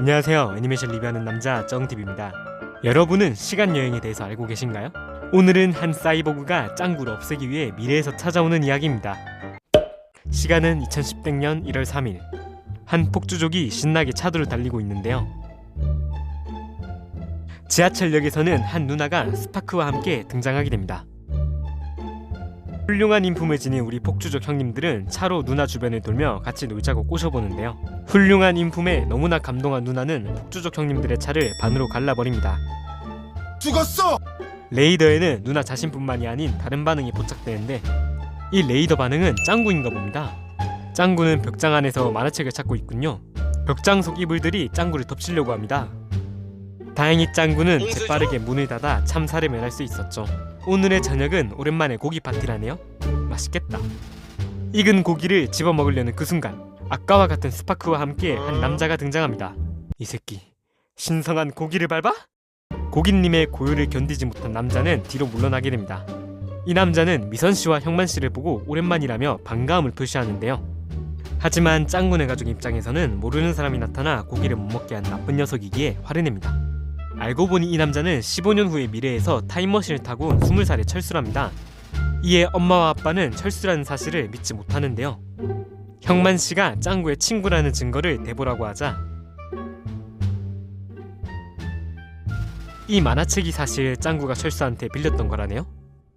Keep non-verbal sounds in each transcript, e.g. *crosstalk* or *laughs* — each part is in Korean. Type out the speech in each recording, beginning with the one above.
안녕하세요. 애니메이션 리뷰하는 남자 정TV입니다. 여러분은 시간 여행에 대해서 알고 계신가요? 오늘은 한 사이보그가 짱구를 없애기 위해 미래에서 찾아오는 이야기입니다. 시간은 2010년 1월 3일. 한 폭주족이 신나게 차도를 달리고 있는데요. 지하철역에서는 한 누나가 스파크와 함께 등장하게 됩니다. 훌륭한 인품을 지닌 우리 폭주족 형님들은 차로 누나 주변을 돌며 같이 놀자고 꼬셔보는데요. 훌륭한 인품에 너무나 감동한 누나는 폭주족 형님들의 차를 반으로 갈라버립니다. 죽었어! 레이더에는 누나 자신뿐만이 아닌 다른 반응이 포착되는데 이 레이더 반응은 짱구인가 봅니다. 짱구는 벽장 안에서 만화책을 찾고 있군요. 벽장 속 이불들이 짱구를 덮치려고 합니다. 다행히 짱구는 재빠르게 문을 닫아 참사를 면할 수 있었죠. 오늘의 저녁은 오랜만에 고기 파티라네요. 맛있겠다. 익은 고기를 집어 먹으려는 그 순간 아까와 같은 스파크와 함께 한 남자가 등장합니다. 이 새끼 신성한 고기를 밟아? 고깃님의 고요를 견디지 못한 남자는 뒤로 물러나게 됩니다. 이 남자는 미선 씨와 형만 씨를 보고 오랜만이라며 반가움을 표시하는데요. 하지만 짱구네 가족 입장에서는 모르는 사람이 나타나 고기를 못 먹게 한 나쁜 녀석이기에 화를 냅니다. 알고 보니 이 남자는 15년 후의 미래에서 타임머신을 타고 온 20살의 철수랍니다. 이에 엄마와 아빠는 철수라는 사실을 믿지 못하는데요. 형만 씨가 짱구의 친구라는 증거를 대보라고 하자 이 만화책이 사실 짱구가 철수한테 빌렸던 거라네요.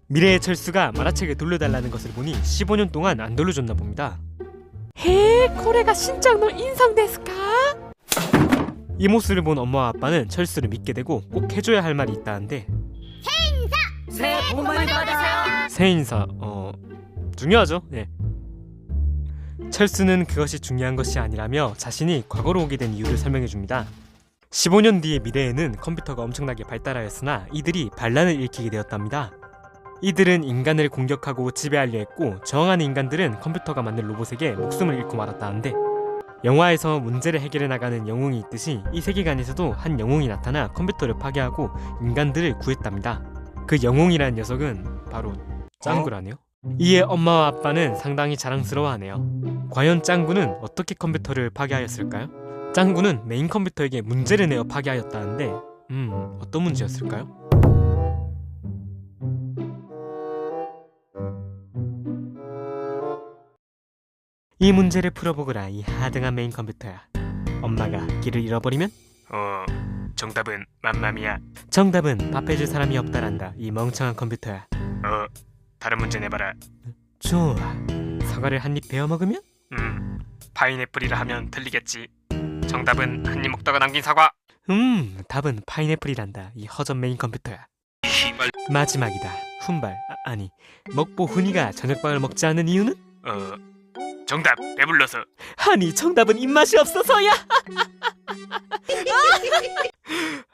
미래의 철수가 만화책을 돌려달라는 것을 보니 15년 동안 안 돌려줬나 봅니다. 해, 코레가 신장노 인성 데스까? 이 모습을 본 엄마와 아빠는 철수를 믿게 되고 꼭 해줘야 할 말이 있다는데 새해 복 많이 받으세요. 새 인사 어 중요하죠. 예. 철수는 그것이 중요한 것이 아니라며 자신이 과거로 오게 된 이유를 설명해 줍니다. 15년 뒤의 미래에는 컴퓨터가 엄청나게 발달하였으나 이들이 반란을 일으키게 되었답니다. 이들은 인간을 공격하고 지배하려 했고 저항하는 인간들은 컴퓨터가 만든 로봇에게 목숨을 잃고 말았다는데 영화에서 문제를 해결해 나가는 영웅이 있듯이 이 세계관에서도 한 영웅이 나타나 컴퓨터를 파괴하고 인간들을 구했답니다. 그 영웅이라는 녀석은 바로 짱구라네요. 이에 엄마와 아빠는 상당히 자랑스러워하네요. 과연 짱구는 어떻게 컴퓨터를 파괴하였을까요? 짱구는 메인 컴퓨터에게 문제를 내어 파괴하였다는데 음 어떤 문제였을까요? 이 문제를 풀어보거라 이 하등한 메인 컴퓨터야. 엄마가 길을 잃어버리면? 어 정답은 맘마미야. 정답은 밥해줄 사람이 없다란다. 이 멍청한 컴퓨터야. 어 다른 문제 내봐라. 좋아. 사과를 한 입 베어 먹으면? 음 파인애플이라 하면 틀리겠지. 정답은 한 입 먹다가 남긴 사과. 음 답은 파인애플이란다. 이 허전 메인 컴퓨터야. 마지막이다. 훈발. 아, 아니 먹보 훈이가 저녁밥을 먹지 않는 이유는? 어 정답 배불러서 아니 정답은 입맛이 없어서야 *laughs*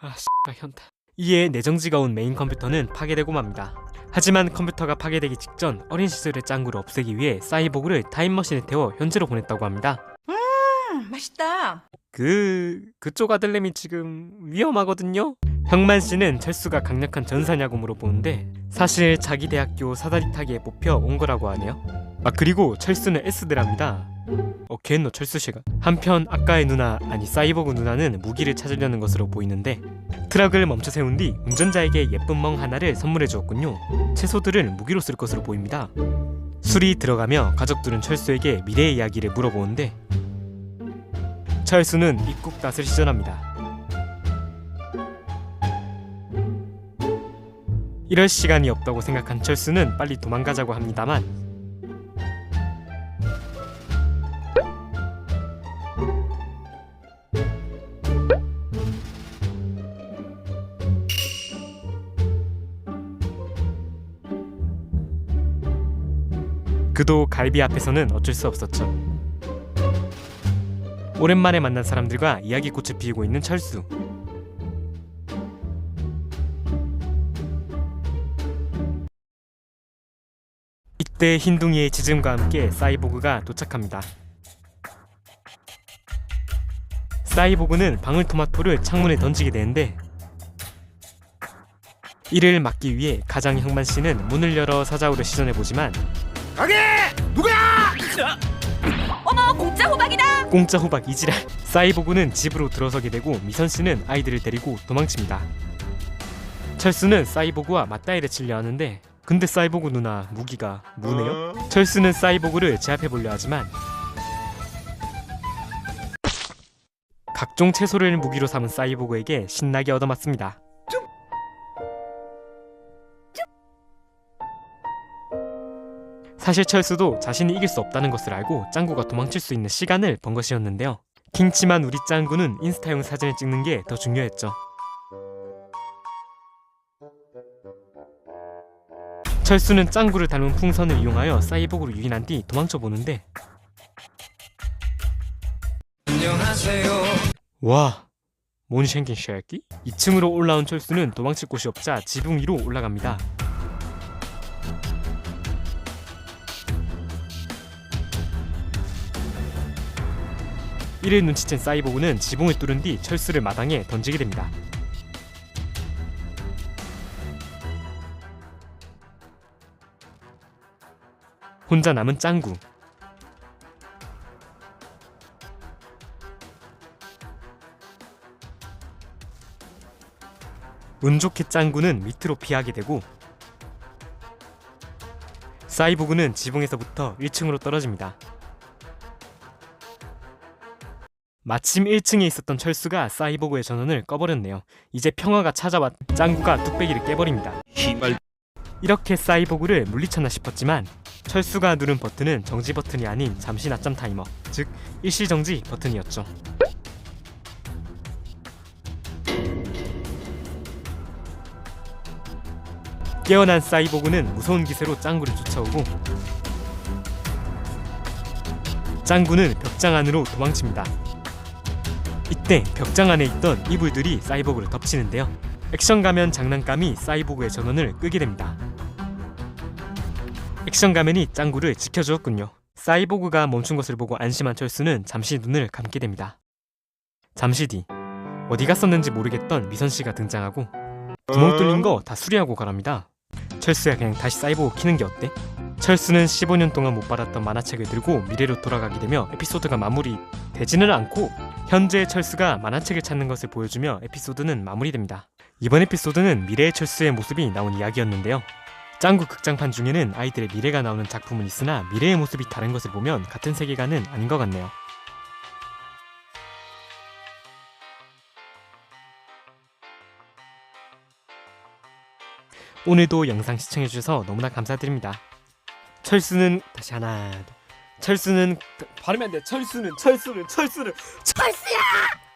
아 씨발 현타 이에 내정지가 온 메인 컴퓨터는 파괴되고 맙니다 하지만 컴퓨터가 파괴되기 직전 어린 시절의 짱구를 없애기 위해 사이보그를 타임머신에 태워 현재로 보냈다고 합니다 음, 맛있다. 그 그쪽 아들내미 지금 위험하거든요. 형만 씨는 철수가 강력한 전사냐고 물어보는데 사실 자기 대학교 사다리 타기에 뽑혀 온 거라고 하네요. 아 그리고 철수는 S대랍니다. 어 걔노 철수 씨가 한편 아까의 누나 아니 사이버그 누나는 무기를 찾으려는 것으로 보이는데 트럭을 멈춰 세운 뒤 운전자에게 예쁜 멍 하나를 선물해 주었군요. 채소들을 무기로 쓸 것으로 보입니다. 술이 들어가며 가족들은 철수에게 미래 이야기를 물어보는데 철수는 입국 낯을 시전합니다. 이럴 시간이 없다고 생각한 철수는 빨리 도망가자고 합니다만 그도 갈비 앞에서는 어쩔 수 없었죠. 오랜만에 만난 사람들과 이야기꽃을 피우고 있는 철수. 이때 흰둥이의 짖음과 함께 사이보그가 도착합니다. 사이보그는 방울토마토를 창문에 던지게 되는데 이를 막기 위해 가장 형만 씨는 문을 열어 사자우를 시전해 보지만 가게! 누구야! 어머. 공짜 호박이다. 공짜 호박 이지랄 사이보그는 집으로 들어서게 되고 미선 씨는 아이들을 데리고 도망칩니다 철수는 사이보그와 맞다이를 치려 하는데 근데 사이보그 누나 무기가 무네요 철수는 사이보그를 제압해 보려 하지만 각종 채소를 무기로 삼은 사이보그에게 신나게 얻어맞습니다 사실 철수도 자신이 이길 수 없다는 것을 알고 짱구가 도망칠 수 있는 시간을 번 것이었는데요. 킹치만 우리 짱구는 인스타용 사진을 찍는 게 더 중요했죠. 철수는 짱구를 닮은 풍선을 이용하여 사이보그로 유인한 뒤 도망쳐 보는데 와 몬쉔킨 쉐키 2층으로 올라온 철수는 도망칠 곳이 없자 지붕 위로 올라갑니다. 이를 눈치챈 사이보그는 지붕을 뚫은 뒤 철수를 마당에 던지게 됩니다. 혼자 남은 짱구. 운 좋게 짱구는 밑으로 피하게 되고 사이보그는 지붕에서부터 1층으로 떨어집니다. 마침 1층에 있었던 철수가 사이보그의 전원을 꺼버렸네요. 이제 평화가 찾아왔 짱구가 뚝배기를 깨버립니다. 이렇게 사이보그를 물리쳤나 싶었지만 철수가 누른 버튼은 정지 버튼이 아닌 잠시 낮잠 타이머, 즉 일시 정지 버튼이었죠. 깨어난 사이보그는 무서운 기세로 짱구를 쫓아오고 짱구는 벽장 안으로 도망칩니다. 이때 벽장 안에 있던 이불들이 사이보그를 덮치는데요. 액션 가면 장난감이 사이보그의 전원을 끄게 됩니다. 액션 가면이 짱구를 지켜주었군요. 사이보그가 멈춘 것을 보고 안심한 철수는 잠시 눈을 감게 됩니다. 잠시 뒤 어디 갔었는지 모르겠던 미선 씨가 등장하고 구멍 뚫린 거 다 수리하고 가랍니다. 철수야 그냥 다시 사이보그 키는 게 어때? 철수는 15년 동안 못 받았던 만화책을 들고 미래로 돌아가게 되며 에피소드가 마무리되지는 않고 현재 철수가 만화책을 찾는 것을 보여주며 에피소드는 마무리됩니다. 이번 에피소드는 미래의 철수의 모습이 나온 이야기였는데요. 짱구 극장판 중에는 아이들의 미래가 나오는 작품은 있으나 미래의 모습이 다른 것을 보면 같은 세계관은 아닌 것 같네요. 오늘도 영상 시청해주셔서 너무나 감사드립니다. 철수는 다시 하나 둘. 철수는 발음이 안 돼. 철수는 철수는 철수는 철수야.